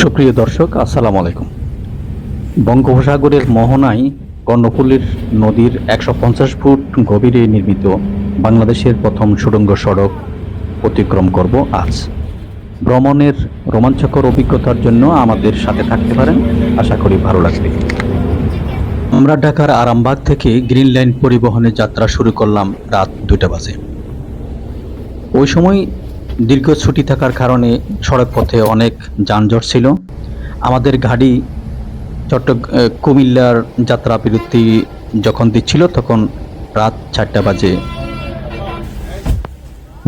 সুপ্রিয় দর্শক, আসসালামু আলাইকুম। বঙ্গোপসাগরের মোহনায় কর্ণফুলীর নদীর একশো পঞ্চাশ ফুট গভীরে নির্মিত বাংলাদেশের প্রথম সুড়ঙ্গ সড়ক অতিক্রম করব আজ। ভ্রমণের রোমাঞ্চকর অভিজ্ঞতার জন্য আমাদের সাথে থাকতে পারেন, আশা করি ভালো লাগবে। আমরা ঢাকার আরামবাগ থেকে গ্রিন লাইন পরিবহনের যাত্রা শুরু করলাম রাত দুটা বাজে। ওই সময় দীর্ঘ ছুটি থাকার কারণে সড়ক পথে অনেক যানজট ছিল। আমাদের গাড়ি চট্ট কুমিল্লার যাত্রা বিরতি যখন দিচ্ছিল, তখন রাত চারটা বাজে।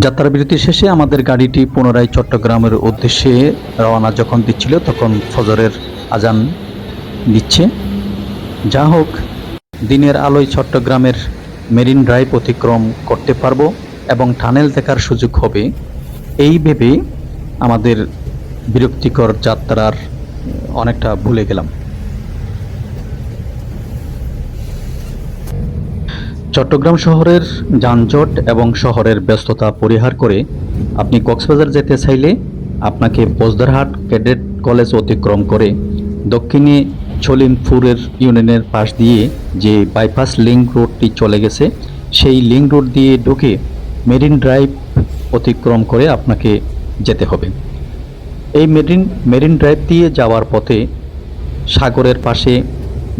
যাত্রা বিরতি শেষে আমাদের গাড়িটি পুনরায় চট্টগ্রামের উদ্দেশ্যে রওনা যখন দিচ্ছিল, তখন ফজরের আজান দিচ্ছে। যা হোক, দিনের আলোয় চট্টগ্রামের মেরিন ড্রাইভ অতিক্রম করতে পারব এবং টানেল দেখার সুযোগ হবে। এই ভেবে আমাদের বিরক্তিকর যাত্রার অনেকটা ভুলে গেলাম। চট্টগ্রাম শহরের যানজট এবং শহরের ব্যস্ততা পরিহার করে আপনি কক্সবাজার যেতে চাইলে আপনাকে পোজদারহাট ক্যাডেট কলেজ অতিক্রম করে দক্ষিণে ছলিমপুরের ইউনিয়নের পাশ দিয়ে যে বাইপাস লিঙ্ক রোডটি চলে গেছে, সেই লিঙ্ক রোড দিয়ে ঢুকে মেরিন ড্রাইভ অতিক্রম করে আপনাকে যেতে হবে। এই মেরিন মেরিন ড্রাইভ দিয়ে যাওয়ার পথে সাগরের পাশে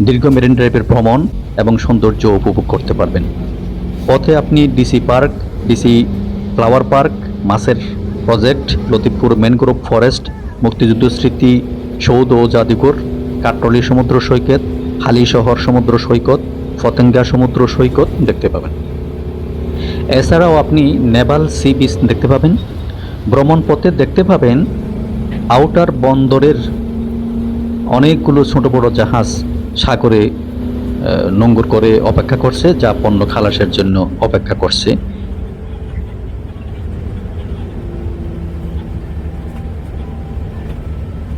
দীর্ঘ মেরিন ড্রাইভের ভ্রমণ এবং সৌন্দর্য উপভোগ করতে পারবেন। পথে আপনি DC park DC flower park মাছের প্রজেক্ট লতিফপুর ম্যানগ্রোভ ফরেস্ট মুক্তিযুদ্ধ স্মৃতি সৌদ ও জাদুঘর কাট্টলি সমুদ্র সৈকত, হালি শহর সমুদ্র সৈকত, ফতেঙ্গা সমুদ্র সৈকত দেখতে পাবেন। এছাড়াও আপনি নেভাল সি বিচ দেখতে পাবেন, ভ্রমণ পথে দেখতে পাবেন আউটার বন্দরের অনেকগুলো ছোট বড় জাহাজ সাগরে নোঙ্গর করে অপেক্ষা করছে, যা পণ্য খালাসের জন্য অপেক্ষা করছে।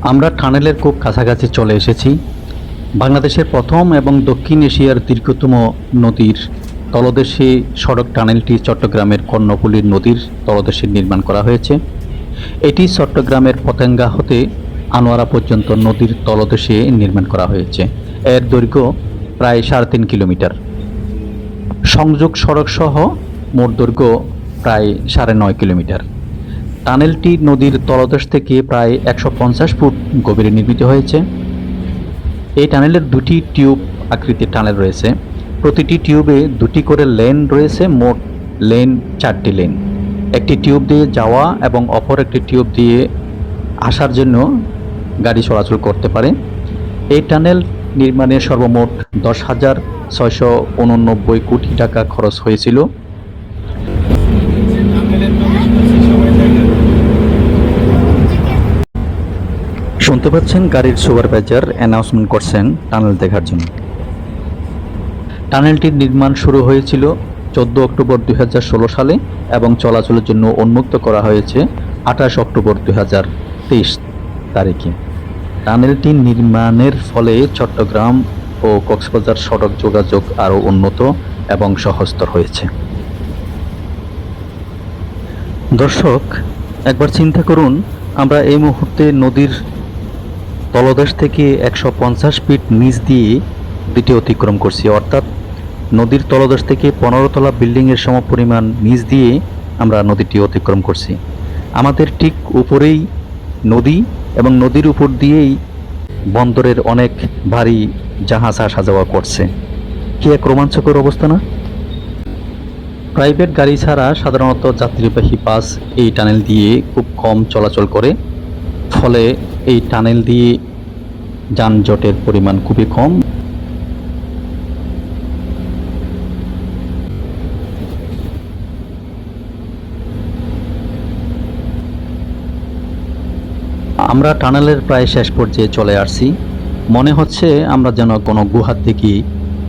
আমরা টানেলের খুব কাছাকাছি চলে এসেছি। বাংলাদেশের প্রথম এবং দক্ষিণ এশিয়ার দীর্ঘতম নদীর তলদেশে সড়ক টানেলটি চট্টগ্রামের কর্ণফুলীর নদীর তলদেশে নির্মাণ করা হয়েছে। এটি চট্টগ্রামের পতেঙ্গা হতে আনোয়ারা পর্যন্ত নদীর তলদেশে নির্মাণ করা হয়েছে। এর দৈর্ঘ্য প্রায় সাড়ে তিন কিলোমিটার। সংযোগ সড়ক সহ মোট দৈর্ঘ্য প্রায় সাড়ে নয় কিলোমিটার। টানেলটি নদীর তলদেশ থেকে প্রায় একশো পঞ্চাশ ফুট গভীরে নির্মিত হয়েছে। এই টানেলের দুটি টিউব আকৃতির টানেল রয়েছে। প্রতিটি টিউবে দুটি করে লেন রয়েছে, মোট লেন চারটি লেন। একটি টিউব দিয়ে যাওয়া এবং অপর একটি টিউব দিয়ে আসার জন্য গাড়ি চলাচল করতে পারে। এই টানেল নির্মাণে সর্বমোট দশ হাজার ছয়শো উননব্বই কোটি টাকা খরচ হয়েছিল। শুনতে পাচ্ছেন গাড়ির সুপারভাইজার অ্যানাউন্সমেন্ট করছেন টানেল দেখার জন্য। টানেলটির নির্মাণ শুরু হয়েছিল চোদ্দ অক্টোবর দুই হাজার ষোলো সালে এবং চলাচলের জন্য উন্মুক্ত করা হয়েছে আঠাশ অক্টোবর দুই হাজার তেইশ তারিখে। টানেলটি নির্মাণের ফলে চট্টগ্রাম ও কক্সবাজার সড়ক যোগাযোগ আরও উন্নত এবং সহজতর হয়েছে। দর্শক, একবার চিন্তা করুন, আমরা এই মুহূর্তে নদীর তলদেশ থেকে একশো পঞ্চাশ ফিট নিচ দিয়ে দুটি অতিক্রম করছি। অর্থাৎ নদীর তলদেশ থেকে পনেরো তলা বিল্ডিংয়ের সমপরিমাণ নিচ দিয়ে আমরা নদীটি অতিক্রম করছি। আমাদের ঠিক উপরেই নদী এবং নদীর উপর দিয়েই বন্দরের অনেক ভারী জাহাজ আসা যাওয়া করছে। কি এক রোমাঞ্চকর অবস্থা না? প্রাইভেট গাড়ি ছাড়া সাধারণত যাত্রীবাহী বাস এই টানেল দিয়ে খুব কম চলাচল করে। ফলে এই টানেল দিয়ে যানজটের পরিমাণ খুবই কম। আমরা টানেলের প্রায় শেষ পর্যায়ে চলে আসছি। মনে হচ্ছে আমরা যেন কোনো গুহার থেকে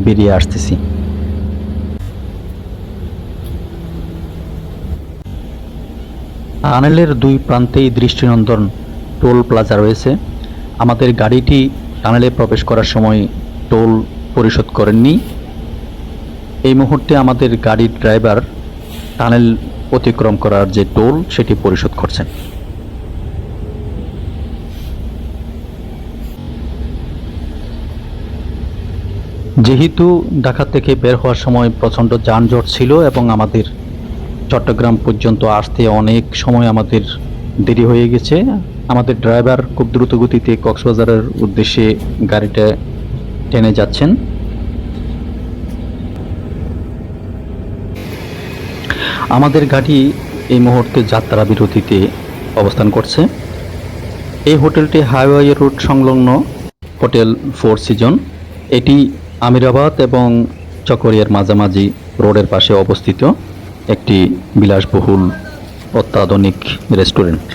বেরিয়ে আসতেছি। টানেলের দুই প্রান্তেই দৃষ্টিনন্দন টোল প্লাজা রয়েছে। আমাদের গাড়িটি টানেলে প্রবেশ করার সময় টোল পরিশোধ করেননি। এই মুহূর্তে আমাদের গাড়ির ড্রাইভার টানেল অতিক্রম করার যে টোল, সেটি পরিশোধ করছেন। যেহেতু ঢাকা থেকে বের হওয়ার সময় প্রচণ্ড যানজট ছিল এবং আমাদের চট্টগ্রাম পর্যন্ত আসতে অনেক সময় আমাদের দেরি হয়ে গেছে, আমাদের ড্রাইভার খুব দ্রুত গতিতে কক্সবাজারের উদ্দেশ্যে গাড়িটা টেনে যাচ্ছেন। আমাদের গাড়ি এই মুহূর্তে যাত্রা বিরতিতে অবস্থান করছে। এই হোটেলটি হাইওয়ে রুট সংলগ্ন হোটেল ফোর সিজন। এটি আমিরাবাদ এবং চকরিয়ার মাঝামাঝি রোডের পাশে অবস্থিত একটি বিলাসবহুল অত্যাধুনিক রেস্টুরেন্ট।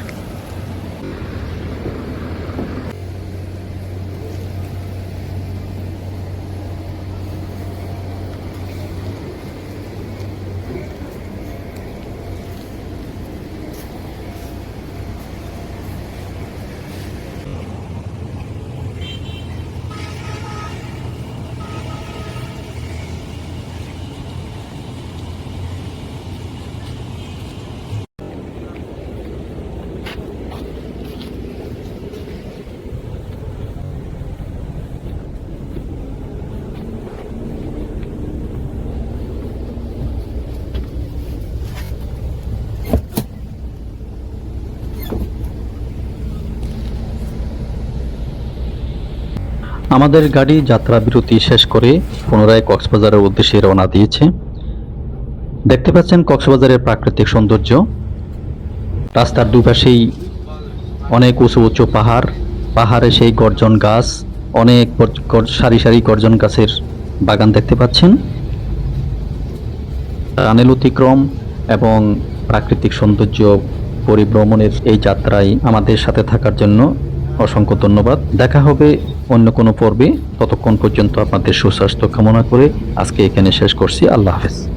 আমাদের গাড়ি যাত্রা বিরতি শেষ করে পুনরায় কক্সবাজারের উদ্দেশ্যে রওনা দিয়েছে। দেখতে পাচ্ছেন কক্সবাজারের প্রাকৃতিক সৌন্দর্য। রাস্তার দুপাশেই অনেক উঁচু উঁচু পাহাড়, পাহাড়ে সেই গর্জন গাছ, অনেক সারি সারি গর্জন গাছের বাগান দেখতে পাচ্ছেন। টানেল অতিক্রম এবং প্রাকৃতিক সৌন্দর্য পরিভ্রমণের এই যাত্রায় আমাদের সাথে থাকার জন্য অসংখ্য ধন্যবাদ। দেখা হবে অন্য কোনো পর্বে। ততক্ষণ পর্যন্ত আপনাদের সুস্বাস্থ্য কামনা করে আজকে এখানে শেষ করছি। আল্লাহ হাফেজ।